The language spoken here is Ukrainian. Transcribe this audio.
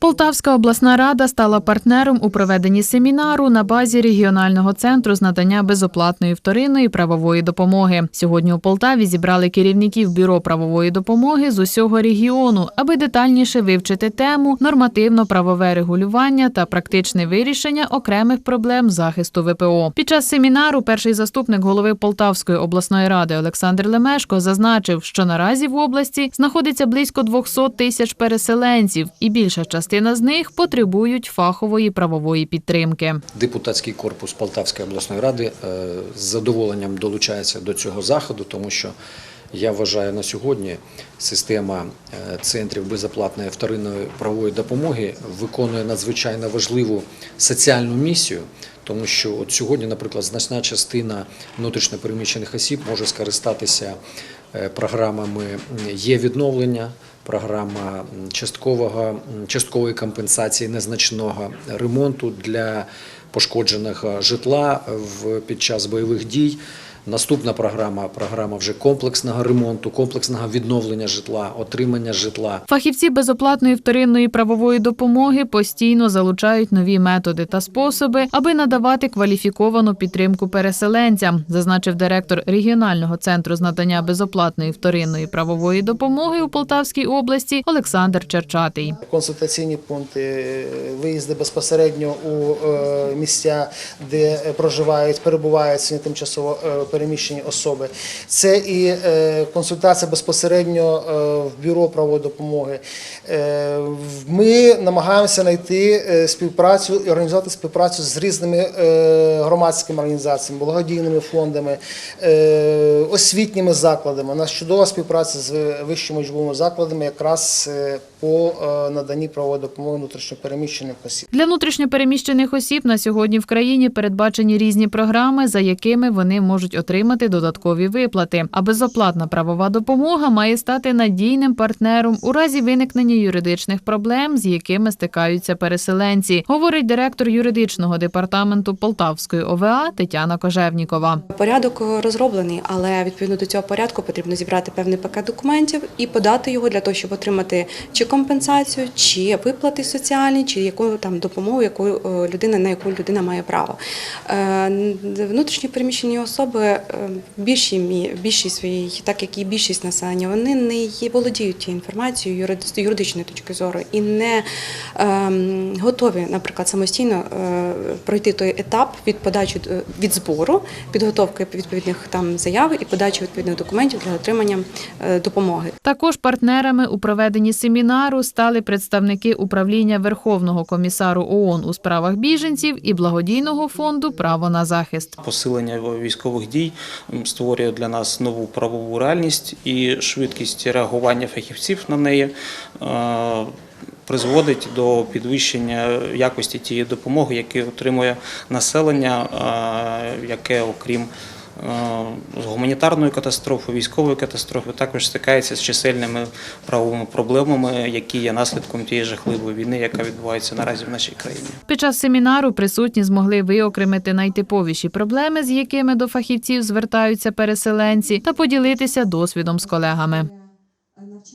Полтавська обласна рада стала партнером у проведенні семінару на базі регіонального центру з надання безоплатної вторинної правової допомоги. Сьогодні у Полтаві зібрали керівників бюро правової допомоги з усього регіону, аби детальніше вивчити тему нормативно-правове регулювання та практичне вирішення окремих проблем захисту ВПО. Під час семінару перший заступник голови Полтавської обласної ради Олександр Лемешко зазначив, що наразі в області знаходиться близько 200 тисяч переселенців, і більша частина з них потребують фахової правової підтримки. Депутатський корпус Полтавської обласної ради е, з задоволенням долучається до цього заходу, тому що я вважаю на сьогодні система е, центрів безоплатної вторинної правової допомоги виконує надзвичайно важливу соціальну місію. Тому що от сьогодні, наприклад, значна частина внутрішньопереміщених осіб може скористатися е, програмами є відновлення, програма часткового часткової компенсації незначного ремонту для пошкодженого житла в під час бойових дій. Наступна програма програма вже комплексного ремонту, комплексного відновлення житла, отримання житла. Фахівці безоплатної вторинної правової допомоги постійно залучають нові методи та способи, аби надавати кваліфіковану підтримку переселенцям, зазначив директор регіонального центру з надання безоплатної вторинної правової допомоги у Полтавській області Олександр Черчатий. консультаційні пункти, виїзди безпосередньо у е, місця, де проживають, перебувають тимчасово е, переміщені особи. Це і е, консультація безпосередньо е, в бюро правової допомоги. Е, Ми намагаємося знайти співпрацю і організувати співпрацю з різними громадськими організаціями, благодійними фондами, освітніми закладами. У нас чудова співпраця з вищими учбовими закладами якраз по е, наданні правової допомоги внутрішньопереміщених осіб. Для внутрішньопереміщених осіб на сьогодні в країні передбачені різні програми, за якими вони можуть отримати додаткові виплати. А безоплатна правова допомога має стати надійним партнером у разі виникнення юридичних проблем, з якими стикаються переселенці, говорить директор юридичного департаменту Полтавської ОВА Тетяна Кожевнікова. Порядок розроблений, але відповідно до цього порядку потрібно зібрати певний пакет документів і подати його для того, щоб отримати чи компенсацію, чи виплати соціальні, чи яку там допомогу, яку е, людина на яку людина має право. Е, Внутрішньо переміщені особи е, в більшій своїй, так як і більшість населення, вони не є- володіють тією інформацією з юридичної точки зору і не ем, готові, наприклад, самостійно пройти той етап від подачі від збору, підготовки відповідних там заяв і подачі відповідних документів для отримання допомоги. Також партнерами у проведенні семінару стали представники управління Верховного комісару ООН у справах біженців і благодійного фонду Право на захист. Посилення військових дій створює для нас нову правову реальність і швидкість реагування фахівців на неї е, призводить до підвищення якості тієї допомоги, яку отримує населення, е, яке окрім е, гуманітарною катастрофою, військової катастрофою, також стикається з чисельними правовими проблемами, які є наслідком тієї жахливої війни, яка відбувається наразі в нашій країні. Під час семінару присутні змогли виокремити найтиповіші проблеми, з якими до фахівців звертаються переселенці, та поділитися досвідом з колегами.